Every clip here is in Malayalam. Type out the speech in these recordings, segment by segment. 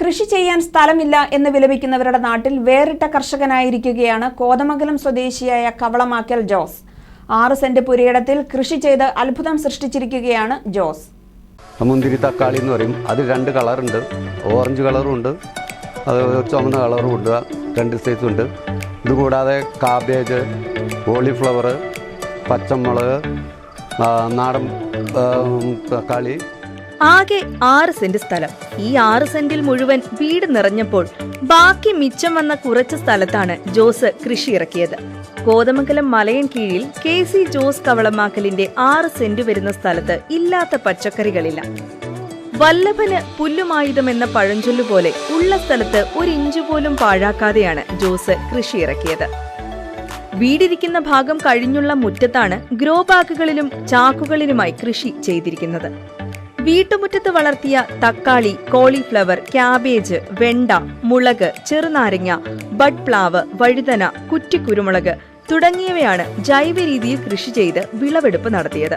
കൃഷി ചെയ്യാൻ സ്ഥലമില്ല എന്ന് വിലപിക്കുന്നവരുടെ നാട്ടിൽ വേറിട്ട കർഷകനായിരിക്കുകയാണ് കോതമംഗലം സ്വദേശിയായ കവളമാക്കൽ ജോസ്. ആറ് സെന്റ് പുരയിടത്തിൽ കൃഷി ചെയ്ത് അത്ഭുതം സൃഷ്ടിച്ചിരിക്കുകയാണ് ജോസ്. മുന്തിരി തക്കാളി എന്ന് പറയും. അത് രണ്ട് കളറുണ്ട് ഓറഞ്ച് കളറും ഉണ്ട്. അത് ചുമന്ന കളറും ഉണ്ട്. രണ്ട് സൈസും ഉണ്ട്. ഇതുകൂടാതെ കാബേജ് കോളിഫ്ലവർ പച്ചമുളക് നാടൻ തക്കാളി ആകെ ആറ് സെന്റ് സ്ഥലം. ഈ ആറ് സെന്റിൽ മുഴുവൻ വീട് നിറഞ്ഞപ്പോൾ ബാക്കി മിച്ചം വന്ന കുറച്ച് സ്ഥലത്താണ് ജോസ് കൃഷി ഇറക്കിയത്. കോതമംഗലം മലയൻ കീഴിൽ കെ സി ജോസ് കവളമാക്കലിന്റെ ആറ് സെന്റ് വരുന്ന സ്ഥലത്ത് ഇല്ലാത്ത പച്ചക്കറികളില്ല. വല്ലഭന് പുല്ലുമായുധം എന്ന പഴഞ്ചൊല്ലു പോലെ ഉള്ള സ്ഥലത്ത് ഒരു ഇഞ്ചു പോലും പാഴാക്കാതെയാണ് ജോസ് കൃഷി ഇറക്കിയത്. വീടിരിക്കുന്ന ഭാഗം കഴിഞ്ഞുള്ള മുറ്റത്താണ് ഗ്രോ ബാഗുകളിലും ചാക്കുകളിലുമായി കൃഷി ചെയ്തിരിക്കുന്നത്. വീട്ടുമുറ്റത്ത് വളർത്തിയ തക്കാളി കോളിഫ്ലവർ ക്യാബേജ് വെണ്ട മുളക് ചെറുനാരങ്ങ ബഡ് പ്ലാവ് വഴുതന കുറ്റിക്കുരുമുളക് തുടങ്ങിയവയാണ് ജൈവ രീതിയിൽ കൃഷി ചെയ്ത് വിളവെടുപ്പ് നടത്തിയത്.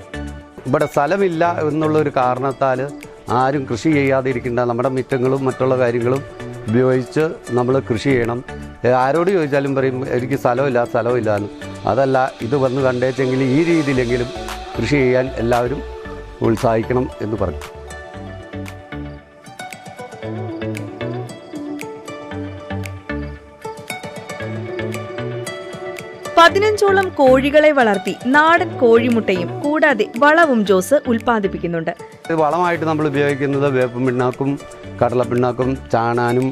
ഇവിടെ സ്ഥലമില്ല എന്നുള്ള ഒരു കാരണത്താൽ ആരും കൃഷി ചെയ്യാതിരിക്കേണ്ട നമ്മുടെ മിറ്റങ്ങളും മറ്റുള്ള കാര്യങ്ങളും ഉപയോഗിച്ച് നമ്മൾ കൃഷി ചെയ്യണം. ആരോട് ചോദിച്ചാലും പറയും എനിക്ക് സ്ഥലമില്ല സ്ഥലമില്ല അതല്ല ഇത് വന്ന് കണ്ടേച്ചെങ്കിൽ ഈ രീതിയിലെങ്കിലും കൃഷി ചെയ്യാൻ എല്ലാവരും ഉത്സാഹിക്കണം എന്ന് പറഞ്ഞു. പതിനഞ്ചോളം കോഴികളെ വളർത്തി നാടൻ കോഴിമുട്ടയും കൂടാതെ വളവും ജോസ് ഉൽപ്പാദിപ്പിക്കുന്നുണ്ട്. വളമായിട്ട് നമ്മൾ ഉപയോഗിക്കുന്നത് വേപ്പും പിണ്ണാക്കും കടലപ്പിണ്ണാക്കും ചാണാനും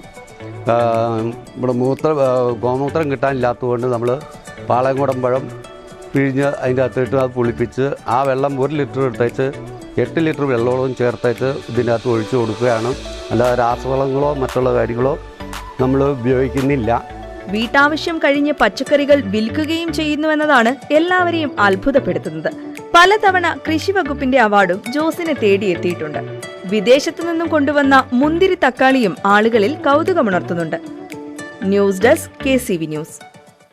ഇവിടെ മൂത്ര ഗോമൂത്രം കിട്ടാനില്ലാത്തതുകൊണ്ട് നമ്മൾ പാളയംകുടം പഴം പിഴിഞ്ഞ് അതിന്റെ അകത്തിട്ട് അത് പുളിപ്പിച്ച് ആ വെള്ളം ഒരു ലിറ്റർ എടുത്തേച്ച് എട്ട് ലിറ്റർ വെള്ളവും ചേർത്തേച്ച് ഇതിന്റെ അകത്ത് ഒഴിച്ചു കൊടുക്കുകയാണ്. അല്ലാതെ രാസവളങ്ങളോ മറ്റുള്ള കാര്യങ്ങളോ നമ്മൾ ഉപയോഗിക്കുന്നില്ല. വീട്ടാവശ്യം കഴിഞ്ഞ് പച്ചക്കറികൾ വിൽക്കുകയും ചെയ്യുന്നുവെന്നതാണ് എല്ലാവരെയും അത്ഭുതപ്പെടുത്തുന്നത്. പലതവണ കൃഷി വകുപ്പിന്റെ അവാർഡും ജോസിനെ തേടിയെത്തിയിട്ടുണ്ട്. വിദേശത്തു നിന്നും കൊണ്ടുവന്ന മുന്തിരി തക്കാളിയും ആളുകളിൽ കൗതുകമുണർത്തുന്നുണ്ട്. News desk K news.